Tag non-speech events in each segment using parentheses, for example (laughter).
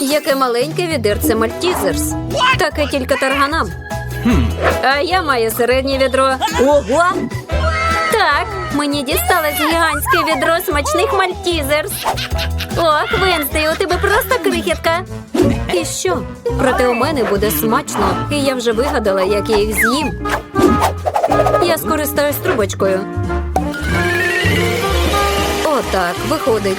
Яке маленьке відерце Мальтізерс. Таке тільки тарганам. А я маю середнє відро. Ого! Так, мені дісталось гігантське відро смачних Мальтізерс. Ох, Венстей, у тебе просто крихітка. І що? Проте у мене буде смачно, і я вже вигадала, як я їх з'їм. Я скористаюсь трубочкою. Отак, виходить.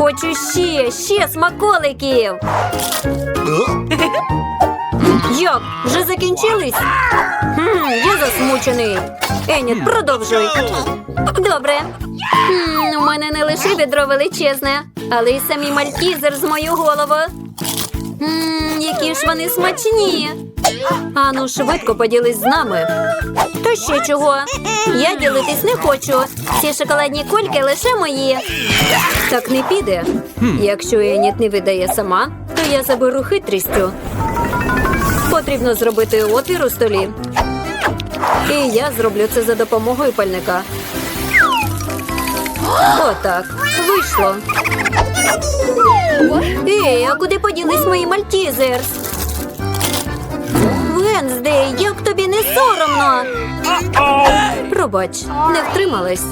Хочу ще, ще смаколиків. Як? Вже закінчились? Хм, я засмучений. Еніт, продовжуй. Добре. Хм, у мене не лише відро величезне, але й самі мальтізер з мою голову. Які ж вони смачні. Ану, швидко поділись з нами. То ще чого? Я ділитись не хочу. Ці шоколадні кульки лише мої. Так не піде. Якщо Еніт не видає сама, то я заберу хитрістю. Потрібно зробити отвір у столі. І я зроблю це за допомогою пальника. Отак. Вийшло. Ей, а куди поділись мої мальтізерс? Венздей, як тобі не соромно? Пробач, не втрималась.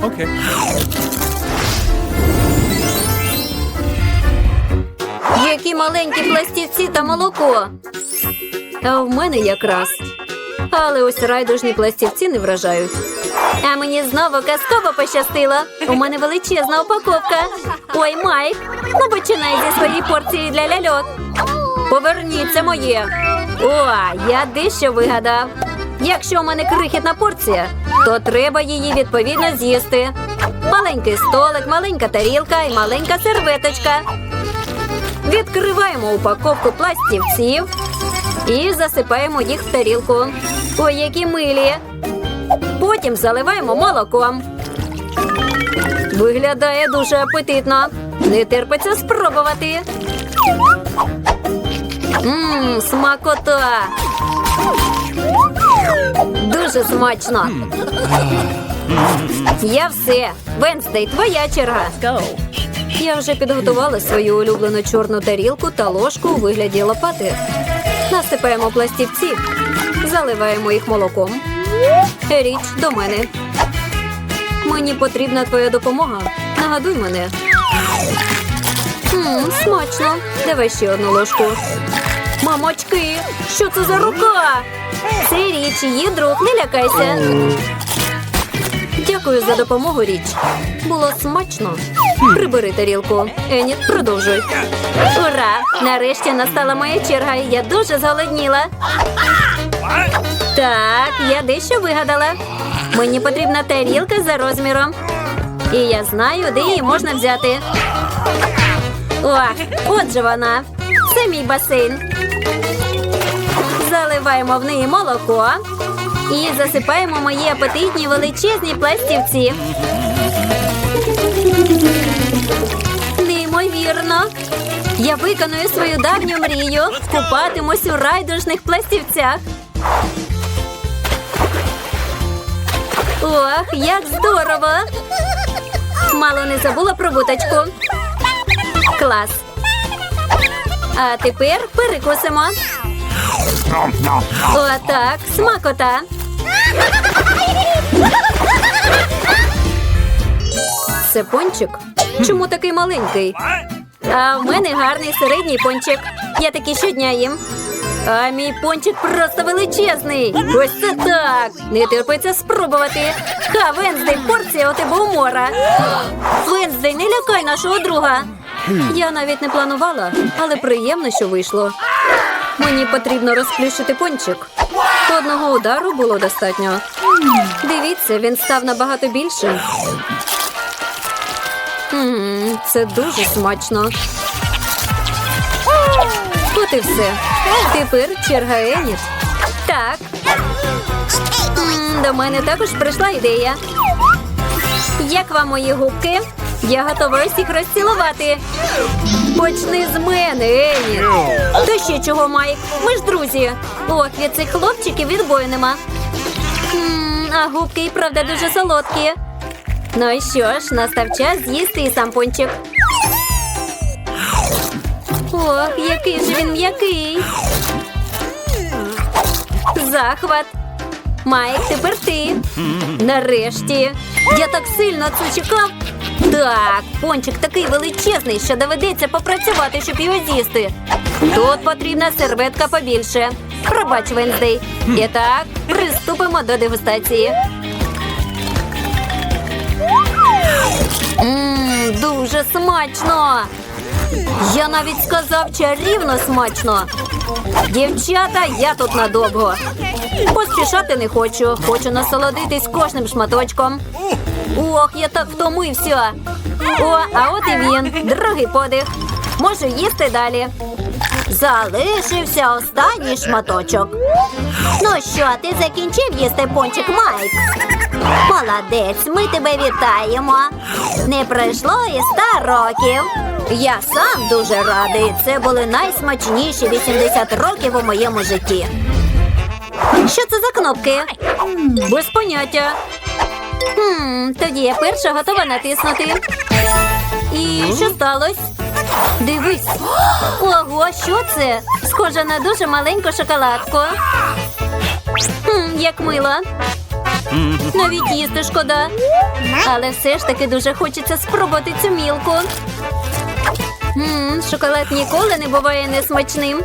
Okay. Які маленькі пластівці та молоко. А в мене якраз. Але ось райдужні пластівці не вражають. А мені знову казково пощастило. У мене величезна упаковка. Ой, Майк, ну починай зі своєї порції для ляльок. Поверніться моє. О, я дещо вигадав. Якщо у мене крихітна порція, то треба її відповідно з'їсти. Маленький столик, маленька тарілка і маленька серветочка. Відкриваємо упаковку пластівців і засипаємо їх в тарілку. Ой, які милі. Потім заливаємо молоком. Виглядає дуже апетитно. Не терпиться спробувати. Мм, смакота. Дуже смачно. Я все. Венстей, твоя черга. Я вже підготувала свою улюблену чорну тарілку та ложку у вигляді лопати. Насипаємо пластівці, заливаємо їх молоком. Річ до мене. Мені потрібна твоя допомога. Нагадуй мене. Мм, смачно. Давай ще одну ложку. Мамочки, що це за рука? Це річ, її друг, не лякайся. Дякую за допомогу, річ. Було смачно. Прибери тарілку. Еніт, продовжуй. Ура! Нарешті настала моя черга, я дуже зголодніла. Так, я дещо вигадала. Мені потрібна тарілка за розміром. І я знаю, де її можна взяти. Ох, от же вона. Це мій басейн. Заливаємо в неї молоко і засипаємо мої апетитні величезні пластівці. Неймовірно. Я виконую свою давню мрію. Купатимусь у райдужних пластівцях. Ох, як здорово! Мало не забула про буточку. Клас. А тепер перекусимо. Отак, смакота. Це пончик? Чому такий маленький? А в мене гарний середній пончик. Я такий щодня їм. А мій пончик просто величезний. Ось це так. Не терпиться спробувати. Ха, Венздей, порція у тебе умора. Венздей, не лякай нашого друга. Я навіть не планувала, але приємно, що вийшло. Мені потрібно розплющити пончик. Одного удару було достатньо. Дивіться, він став набагато більшим. Це дуже смачно. От і все. Тепер черга Еніт. Так. До мене також прийшла ідея. Як вам мої губки? Я готова усіх розцілувати. Почни з мене, Еніт. То ще чого, Майк? Ми ж друзі. Ох, від цих хлопчиків відбою нема. М, А губки і правда дуже солодкі. Ну і що ж, настав час з'їсти і сам пончик. Ох, який же він м'який. Захват. Майк, тепер ти. Нарешті. Я так сильно це чекав. Так, пончик такий величезний, що доведеться попрацювати, щоб його з'їсти. Тут потрібна серветка побільше. Пробач, Венздей. І так, приступимо до дегустації. Ммм, дуже смачно. Я навіть сказав чарівно смачно. Дівчата, я тут надовго. Поспішати не хочу. Хочу насолодитись кожним шматочком. Ох, я так втомився. О, а от і він. Другий подих. Можу їсти далі. Залишився останній шматочок. Ну що, ти закінчив їсти пончик Майк? Молодець, ми тебе вітаємо. Не пройшло і ста років. Я сам дуже радий. Це були найсмачніші 80 років у моєму житті. Що це за кнопки? Без поняття. Хм, тоді я перша готова натиснути. І що сталося? Дивись. Ого, що це? Схоже на дуже маленьку шоколадку. Хм, як мило. Навіть їсти шкода. Але все ж таки дуже хочеться спробувати цю мілку. Мм, шоколад ніколи не буває несмачним.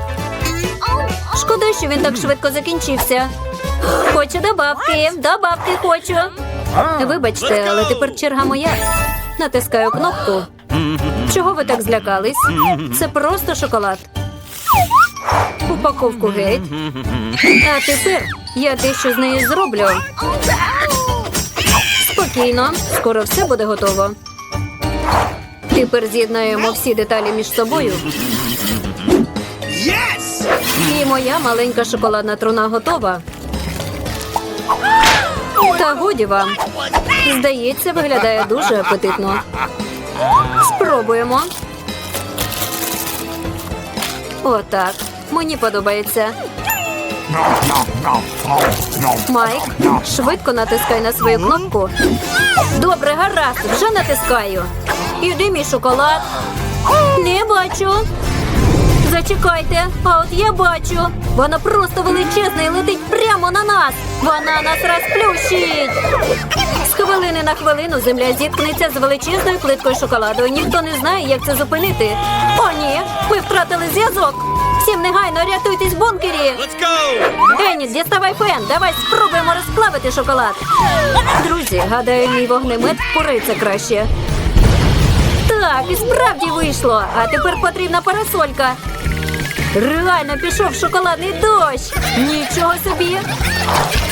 Шкода, що він так швидко закінчився. Хочу добавки, добавки хочу. Вибачте, але тепер черга моя. Натискаю кнопку. Чого ви так злякались? Це просто шоколад. Упаковку геть. А тепер я дещо з нею зроблю. Спокійно, скоро все буде готово. Тепер з'єднаємо всі деталі між собою. І моя маленька шоколадна труна готова. Та годі вам. Здається, виглядає дуже апетитно. Спробуємо. Отак. Мені подобається. Майк, швидко натискай на свою кнопку. Добре, гаразд, вже натискаю. Іди мій шоколад. Не бачу. Зачекайте, а от я бачу. Вона просто величезна і летить прямо на нас. Вона нас розплющить. З хвилини на хвилину земля зіткнеться з величезною плиткою шоколаду. Ніхто не знає, як це зупинити. О, ні, ми втратили зв'язок. Всім негайно рятуйтесь в бункері. Еніт, діставай фен. Давай спробуємо розплавити шоколад. Друзі, гадаю, мій вогнемет впорається краще. Так, і справді вийшло. А тепер потрібна парасолька. Реально пішов шоколадний дощ. Нічого собі.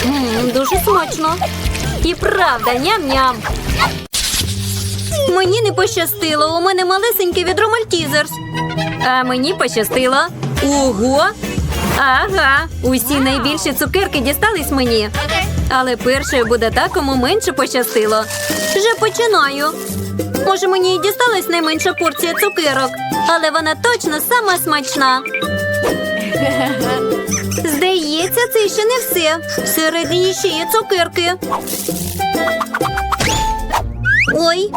М, дуже смачно. І правда, ням-ням. Мені не пощастило. У мене малесеньке відро Мальтізерс. А мені пощастило. Ого! Ага, усі найбільші цукерки дістались мені. Але першою буде та, кому менше пощастило. Вже починаю. Може, мені і дісталась найменша порція цукерок, але вона точно сама смачна. Здається, це ще не все. Всередині ще є цукерки. Ой,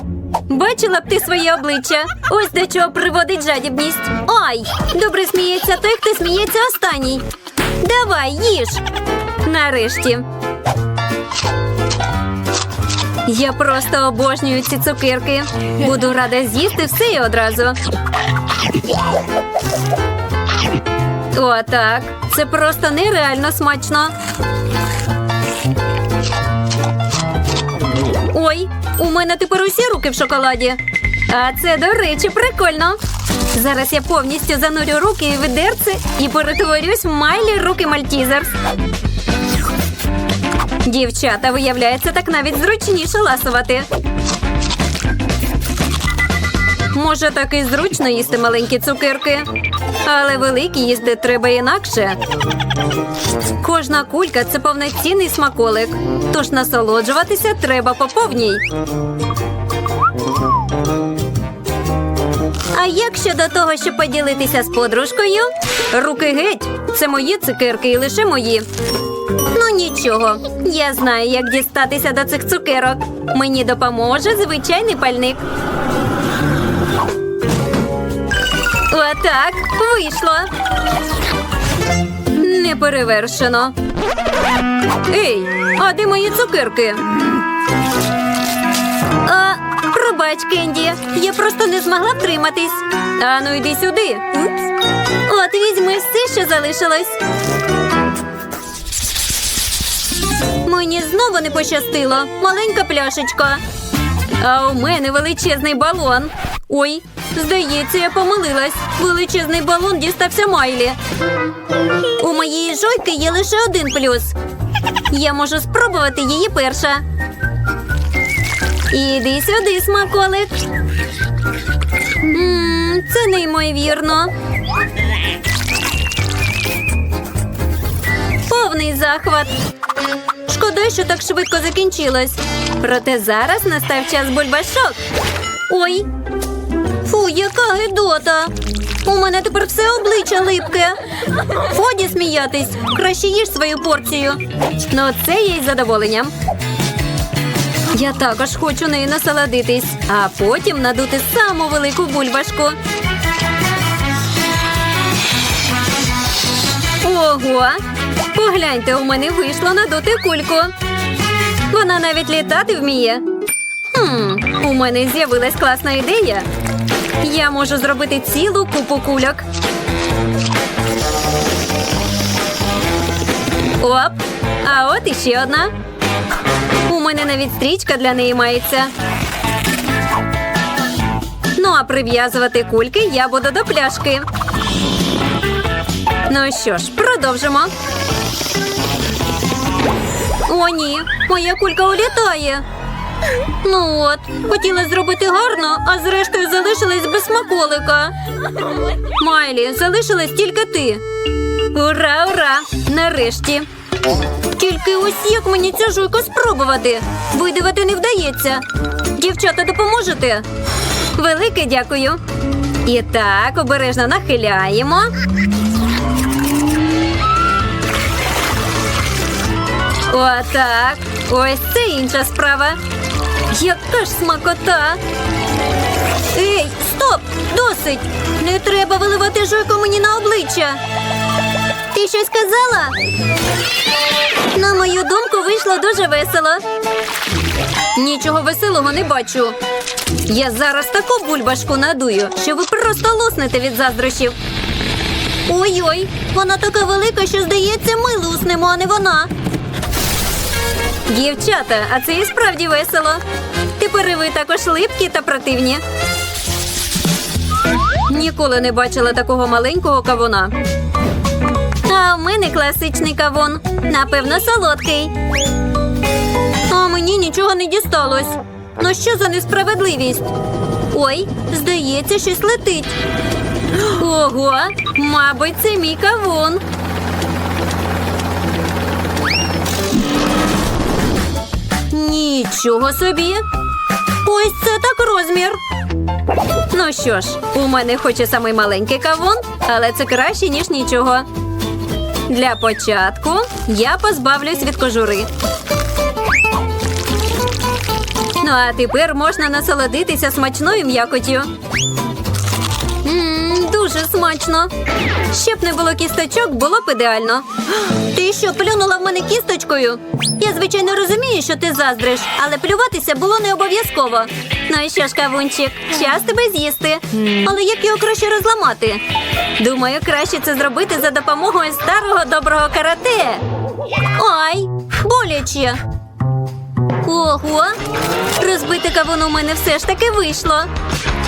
бачила б ти своє обличчя. Ось до чого приводить жадібність. Ай! Добре сміється той, хто сміється останній. Давай, їж. Нарешті. Я просто обожнюю ці цукерки. Буду рада з'їсти все і одразу. О, так. Це просто нереально смачно. Ой, у мене тепер усі руки в шоколаді. А це, до речі, прикольно. Зараз я повністю занурю руки в відерце і перетворюсь в Майлі руки Мальтізерс. Дівчата, виявляється, так навіть зручніше ласувати. Може, так і зручно їсти маленькі цукерки, але великі їсти треба інакше. Кожна кулька це повноцінний смаколик, тож насолоджуватися треба по повній. А як щодо того, щоб поділитися з подружкою? Руки геть, це мої цукерки і лише мої. Нічого, я знаю, як дістатися до цих цукерок. Мені допоможе звичайний пальник. Отак, вийшло. Неперевершено. Ей, а де мої цукерки? А, пробач, Кенді, я просто не змогла втриматись. А ну йди сюди. От візьми все, що залишилось. Мені знову не пощастило. Маленька пляшечка. А у мене величезний балон. Ой, здається, я помилилась. Величезний балон дістався Майлі. У моєї жойки є лише один плюс. Я можу спробувати її перша. Іди сюди, смаколик. Ммм, це неймовірно. Повний захват. Шкода, що так швидко закінчилось. Проте зараз настав час бульбашок. Ой. Фу, яка гидота. У мене тепер все обличчя липке. Ході сміятись. Краще їж свою порцію. Ну, це я із задоволенням. Я також хочу нею насолодитись, а потім надути саму велику бульбашку. Ого! Погляньте, у мене вийшло надути кульку. Вона навіть літати вміє. Хм, у мене з'явилась класна ідея. Я можу зробити цілу купу кульок. Оп! А от іще одна. У мене навіть стрічка для неї мається. Ну, а прив'язувати кульки я буду до пляшки. Ну що ж, продовжимо. О, ні, моя кулька улітає. Ну от, хотіла зробити гарно, а зрештою залишилась без смаколика. Майлі, залишилась тільки ти. Ура, ура! Нарешті. Тільки ось як мені цю жуйку спробувати. Видавати не вдається. Дівчата, допоможете? Велике дякую. І так, обережно нахиляємо. Отак. Ось це інша справа. Яка ж смакота. Ей, стоп! Досить! Не треба виливати жуйку мені на обличчя. Ти щось сказала? На мою думку, вийшло дуже весело. Нічого веселого не бачу. Я зараз таку бульбашку надую, що ви просто луснете від заздрощів. Ой-ой, вона така велика, що здається, ми луснемо, а не вона. Дівчата, а це і справді весело. Тепер і ви також липкі та противні. Ніколи не бачила такого маленького кавуна. А в мене класичний кавун. Напевно, солодкий. А мені нічого не дісталось. Ну що за несправедливість? Ой, здається, щось летить. Ого, мабуть, це мій кавун. Нічого собі. Ось це так розмір. Ну що ж, у мене хоч і самий маленький кавун, але це краще, ніж нічого. Для початку я позбавлюсь від кожури. Ну а тепер можна насолодитися смачною м'якотю. Дуже смачно. Щоб не було кісточок, було б ідеально. (gasps) Ти що, плюнула в мене кісточкою? Я, звичайно, розумію, що ти заздриш, але плюватися було не обов'язково. Ну і що ж, кавунчик, час тебе з'їсти. Але як його краще розламати? Думаю, краще це зробити за допомогою старого доброго карате. Ай, боляче. Ого, розбити кавун у мене все ж таки вийшло.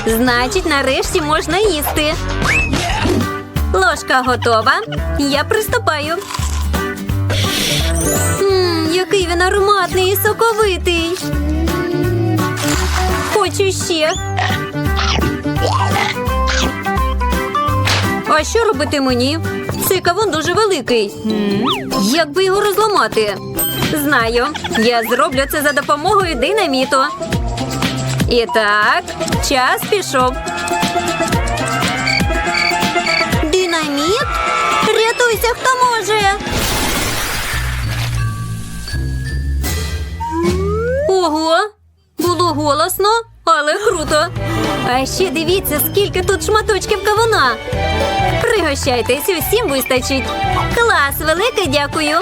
Значить, нарешті можна їсти. Ложка готова. Я приступаю. Мм, який він ароматний і соковитий. Хочу ще. А що робити мені? Цей кавун дуже великий. Як би його розламати? Знаю, я зроблю це за допомогою динаміту. І так, час пішов. Динаміт? Рятуйся, хто може. Ого, було голосно, але круто. А ще дивіться, скільки тут шматочків кавуна. Пригощайтесь, усім вистачить. Клас, велике дякую.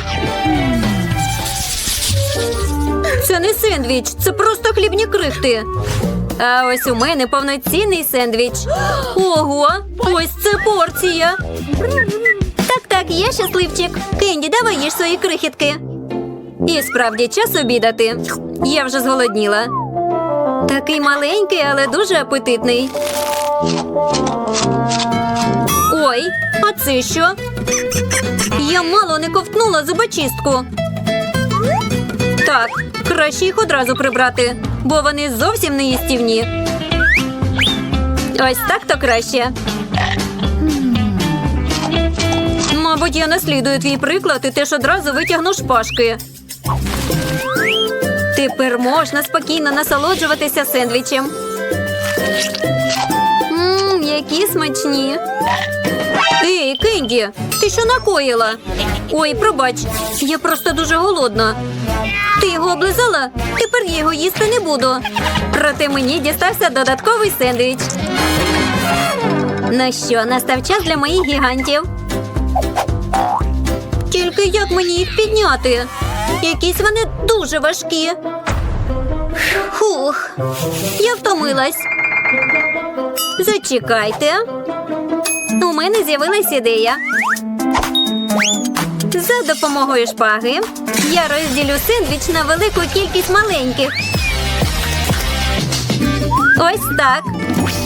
Це не сендвіч, це просто хлібні крихти. А ось у мене повноцінний сендвіч. Ого, ось це порція. Так, так, я щасливчик. Кенді, давай їж свої крихітки. І справді час обідати. Я вже зголодніла. Такий маленький, але дуже апетитний. Ой, а це що? Я мало не ковтнула зубочистку. Так, краще їх одразу прибрати, бо вони зовсім не їстівні. Ось так то краще. Мабуть, я наслідую твій приклад і теж одразу витягну шпажки. Тепер можна спокійно насолоджуватися сендвічем. Ммм, які смачні. Ей, Кенді, ти що накоїла? Ой, пробач, я просто дуже голодна. Його облизала? Тепер я його їсти не буду. Проте мені дістався додатковий сендвіч. Ну що, настав час для моїх гігантів. Тільки як мені їх підняти? Якісь вони дуже важкі. Фух, я втомилась. Зачекайте. У мене з'явилась ідея. За допомогою шпаги я розділю сендвіч на велику кількість маленьких. Ось так.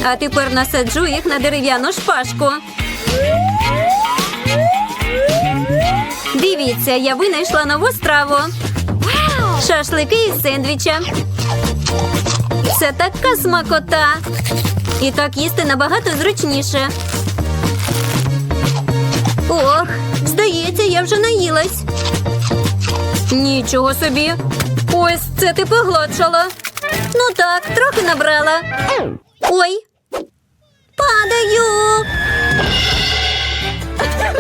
А тепер насаджу їх на дерев'яну шпажку. Дивіться, я винайшла нову страву. Шашлики із сендвіча. Це така смакота. І так їсти набагато зручніше. Ох, я вже наїлась. Нічого собі. Ось це ти погладшала. Ну так, трохи набрала. Ой. Падаю.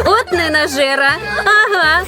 От не нажера. Ага.